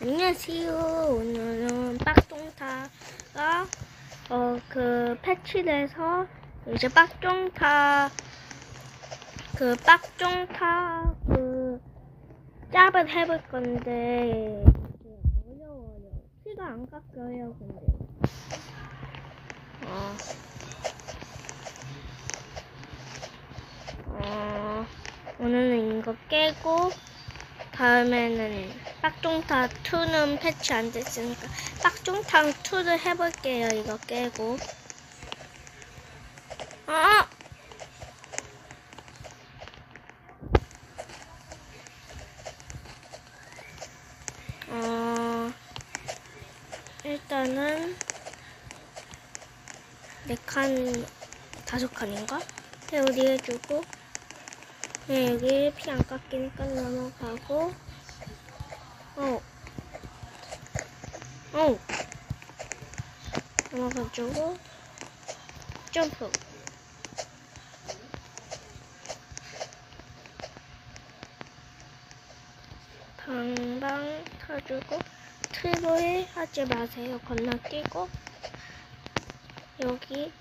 안녕하세요. 오늘은 빡종타가 어 그 패치돼서 이제 빡종타 그 빡종타 그 짭을 해볼 건데 어려워요. 피가 안 깎여요. 근데 어, 어 오늘은 이거 깨고 다음에는 빡종타 2는 패치 안 됐으니까 빡종타 2를 해볼게요. 이거 깨고. 아! 어, 일단은 네 칸, 다섯 칸인가? 회오리 해주고 네, 여기 피 안 깎이니까 넘어가고 어. 어. 넘어가지고 점프 방방 타주고 트로에 하지 마세요 건너뛰고 여기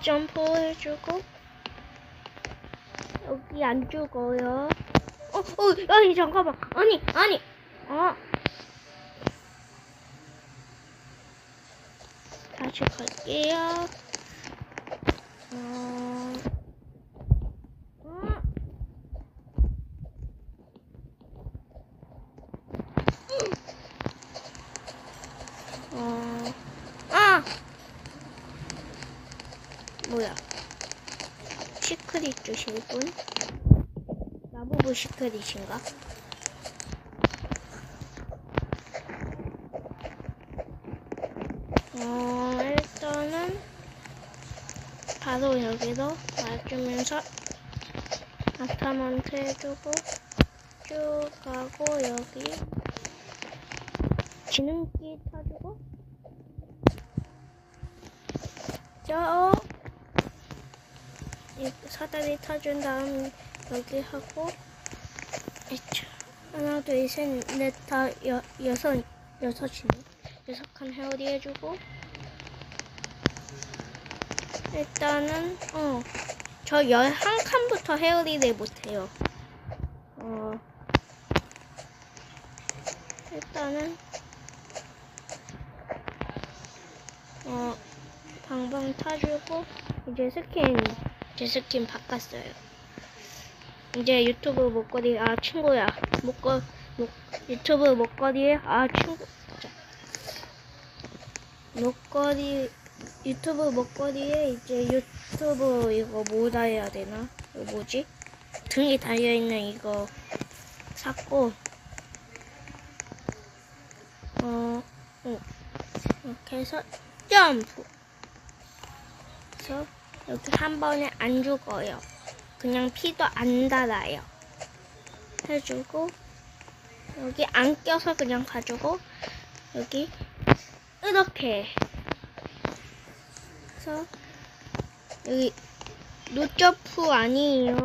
점프 해주고 여기 안 죽어요 어, 어, 아니, 잠깐만. 아니, 아니. 어. 다시 갈게요. 어. 어. 어. 아! 뭐야. 시크릿 주실 분? 나보고 시크릿인가? 어, 일단은 바로 여기로 와주면서 아타먼트 해주고 쭉 가고 여기 지능기 타주고 저이 사다리 타준 다음 여기 하고. 하나 둘셋넷다 여섯 여섯이네. 여섯 칸 헤어리 해주고. 일단은 어 저 열한 칸부터 헤어리를 못해요. 어. 일단은 어 방방 타주고 이제 스킨 제 스킨 바꿨어요 이제 유튜브 목걸이 아 친구야. 목걸 목 유튜브 목걸이에 아 친구 자, 목걸이 유튜브 목걸이에 이제 유튜브 이거 뭐 달아야 되나? 이거 뭐지? 등에 달려 있는 이거 샀고 어, 어 이렇게 해서 점프. 그래서 여기 한 번에 안 죽어요. 그냥 피도 안 달아요. 해주고 여기 안 껴서 그냥 가지고 여기 이렇게 그래서 여기 노점프 아니에요.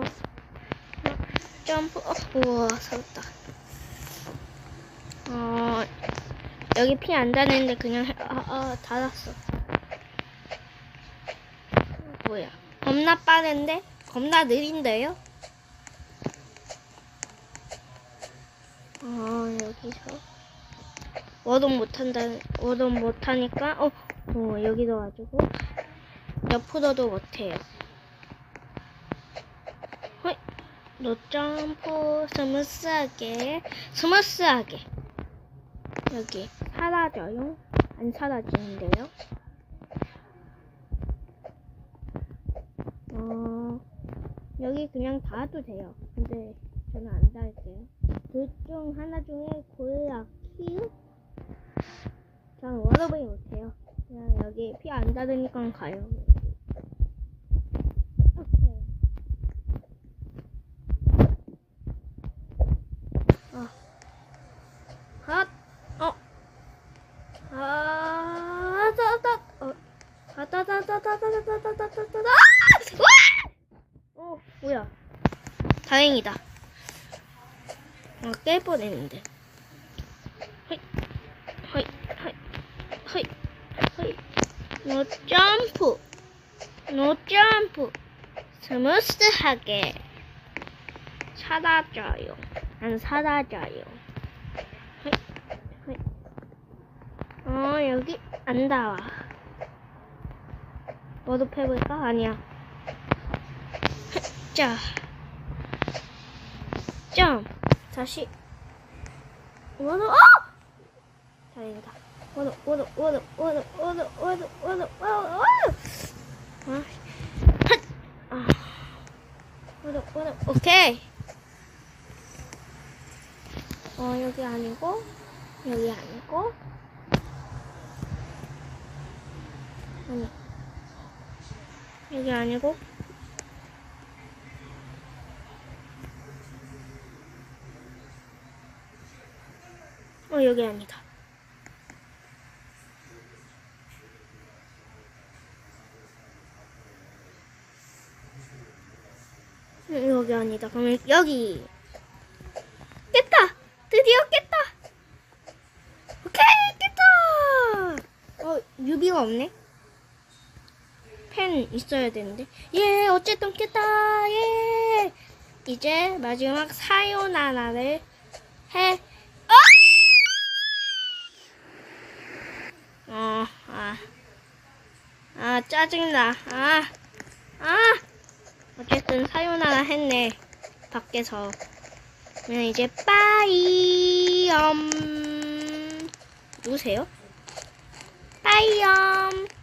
점프 어, 우와 살았다. 어 여기 피안 다는데 그냥 해, 아, 아 달았어. 뭐야? 겁나 빠른데? 겁나 느린데요? 어, 여기서. 워동 못한다, 워동 못하니까, 어, 어, 여기도 와주고, 옆으로도 못해요. 허이, 노 점프, 스무스하게, 스무스하게. 여기, 사라져요? 안 사라지는데요? 어, 여기 그냥 닿아도 돼요. 근데 저는 안 닿을게요. 둘 중 하나 중에 골라 키우? 저는 워러블이 못해요. 그냥 여기 피 안 닿으니까 가요. 뭐야. 다행이다. 어, 깰 뻔했는데. 허이, 허이, 허이, 허이, 허이. 노 점프. 노 점프. 스무스하게 사라져요. 안 사라져요. 어, 여기 안 닿아. 너도 패볼까? 아니야. 자. 점. 다시. 워도, 어! 다행이다. 워도, 워도, 워도, 워도, 워도, 워도, 워도, 워도, 워도. 아, 핫! 아. 워도, 워도, 오케이. 어, 여기 아니고, 여기 아니고. 아니. 여기 아니고. 어, 여기 아니다. 음, 여기 아니다. 그러면 여기. 깼다! 드디어 깼다! 오케이! 깼다! 어, 유비가 없네? 펜 있어야 되는데. 예, 어쨌든 깼다! 예! 이제 마지막 사요나라를 해. 어! 어, 아. 아, 짜증나. 아, 아! 어쨌든 사요나라 했네. 밖에서. 그냥 이제 빠이엄. 누구세요? 빠이엄.